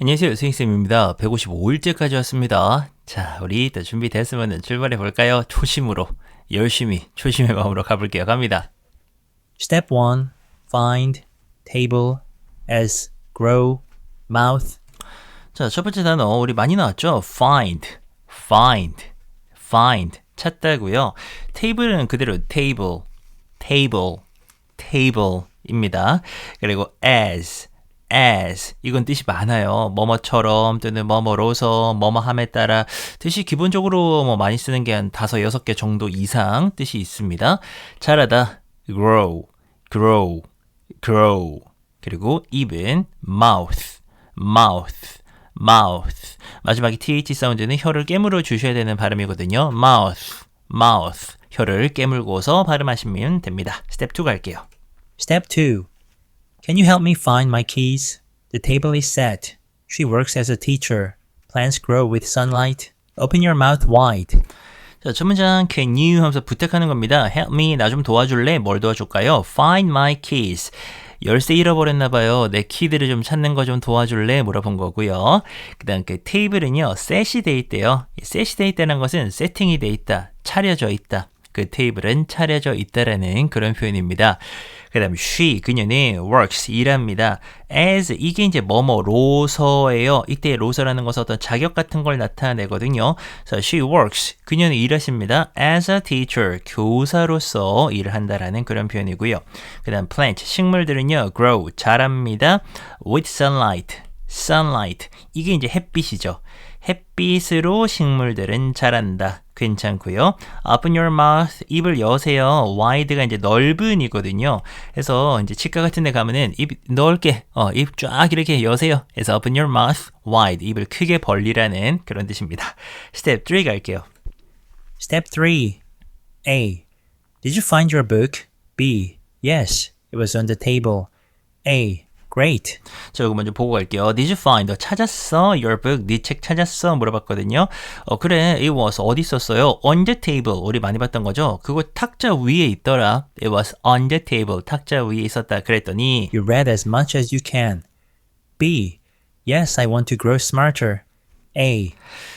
안녕하세요. 스윙쌤입니다. 155일째까지 왔습니다. 자, 우리 또 준비됐으면 출발해 볼까요? 초심으로, 열심히, 초심의 마음으로 가볼게요. 갑니다. Step 1 Find, table, as, grow, mouth. 자, 첫 번째 단어, 우리 많이 나왔죠? find, find, find. 찾다고요. 테이블은 그대로 table, table, table입니다. 그리고 as, as 이건 뜻이 많아요. 뭐뭐처럼 또는 뭐뭐로서 뭐뭐함에 따라 뜻이 기본적으로 뭐 많이 쓰는 게 한 다섯 여섯 개 정도 이상 뜻이 있습니다. 자라다 grow, grow, grow 그리고 입은 mouth, mouth, mouth 마지막에 th 사운드는 혀를 깨물어 주셔야 되는 발음이거든요. mouth, mouth 혀를 깨물고서 발음하시면 됩니다. 스텝 2 갈게요. Step 2 Can you help me find my keys? The table is set. She works as a teacher. Plants grow with sunlight. Open your mouth wide. 자, 첫 문장 can you 하면서 부탁하는 겁니다. help me 나 좀 도와줄래? 뭘 도와줄까요? find my keys. 열쇠 잃어버렸나 봐요. 내 키들을 좀 찾는 거 좀 도와줄래? 물어본 거고요. 그다음 그 테이블은요. 셋이 돼 있대요. 셋이 돼 있다는 것은 세팅이 돼 있다. 차려져 있다. 그 테이블은 차려져 있다라는 그런 표현입니다. 그 다음 she 그녀는 works 일합니다. as 이게 이제 뭐뭐로서예요. 이때 로서라는 것은 어떤 자격 같은 걸 나타내거든요. 그래서 she works 그녀는 일하십니다. as a teacher 교사로서 일을 한다라는 그런 표현이고요. 그 다음 plant 식물들은요 grow 자랍니다. with sunlight sunlight 이게 이제 햇빛이죠. 햇빛으로 식물들은 자란다. 괜찮고요. Open your mouth. 입을 여세요. wide가 이제 넓은이거든요. 그래서 이제 치과 같은 데 가면은 입 넓게 어, 입 쫙 이렇게 여세요. 그래서 open your mouth wide. 입을 크게 벌리라는 그런 뜻입니다. 스텝 3 갈게요. Step 3 A. Did you find your book? B. Yes, it was on the table. A. Great. 자, 이거 먼저 보고 갈게요. Did you find? 너 찾았어? Your book? 네 책 찾았어? 물어봤거든요. 어, 그래. It was 어디 있었어요? On the table. 우리 많이 봤던 거죠? 그거 탁자 위에 있더라. It was on the table. 탁자 위에 있었다. 그랬더니 You read as much as you can. B. Yes, I want to grow smarter. A.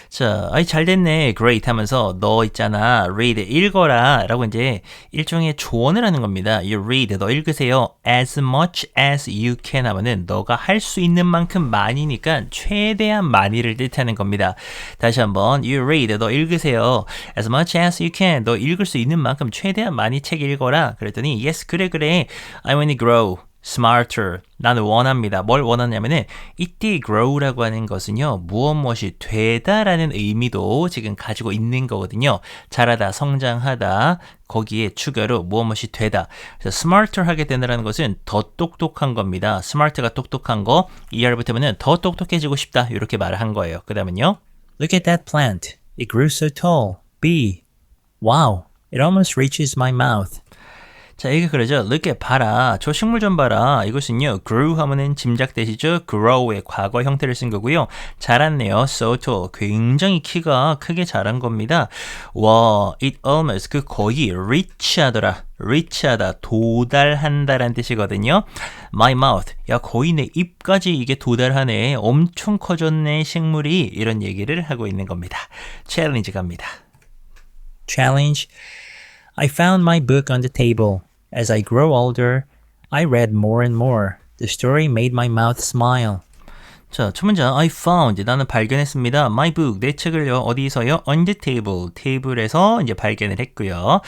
자, 아이 잘 됐네. great 하면서 너 있잖아. read 읽어라. 라고 이제 일종의 조언을 하는 겁니다. you read 너 읽으세요. as much as you can 하면은 너가 할 수 있는 만큼 많이니까 최대한 많이를 뜻하는 겁니다. 다시 한번 you read 너 읽으세요. as much as you can 너 읽을 수 있는 만큼 최대한 많이 책 읽어라. 그랬더니 yes 그래 그래. I want to grow smarter. 나는 원합니다. 뭘 원하냐면은 이때 grow라고 하는 것은요. 무엇 무엇이 되다라는 의미도 지금 가지고 있는 거거든요. 자라다, 성장하다. 거기에 추가로 무엇 무엇이 되다. 그래서 smarter 하게 된다는 것은 더 똑똑한 겁니다. smart가 똑똑한 거. ER 붙으면은 더 똑똑해지고 싶다. 이렇게 말을 한 거예요. 그다음은요. Look at that plant. It grew so tall. B. Wow, it almost reaches my mouth. 자, 이게 그러죠. look at 봐라. 저 식물 좀 봐라. 이것은요. grew 하면은 짐작되시죠? grow의 과거 형태를 쓴 거고요. 자랐네요. so tall. 굉장히 키가 크게 자란 겁니다. 와, it almost 그 거의 reach 하더라. reach 하다. 도달한다라는 뜻이거든요. my mouth. 야, 거의 내 입까지 이게 도달하네. 엄청 커졌네. 식물이 이런 얘기를 하고 있는 겁니다. 챌린지 갑니다. Challenge. I found my book on the table. As I grow older, I read more and more. The story made my mouth smile. 자, 첫 문장 I found 나는 발견했습니다. My book 내 책을요 어디서요? On the table 테이블에서 이제 발견을 했고요.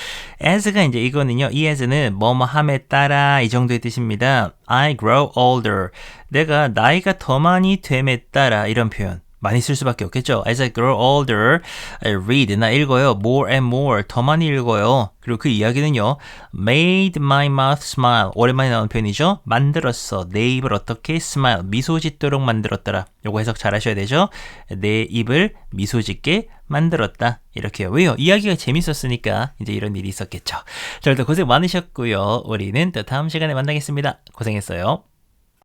as가 이제 이거는요 이 as는 뭐뭐 함에 따라 이 정도의 뜻입니다. I grow older 내가 나이가 더 많이 됨에 따라 이런 표현. 많이 쓸 수밖에 없겠죠. As I grow older, I read. 나 읽어요. More and more. 더 많이 읽어요. 그리고 그 이야기는요. Made my mouth smile. 오랜만에 나오는 표현이죠. 만들었어. 내 입을 어떻게 smile. 미소 짓도록 만들었더라. 요거 해석 잘 하셔야 되죠. 내 입을 미소 짓게 만들었다. 이렇게요. 왜요? 이야기가 재밌었으니까 이제 이런 일이 있었겠죠. 자, 일단 고생 많으셨고요. 우리는 또 다음 시간에 만나겠습니다. 고생했어요.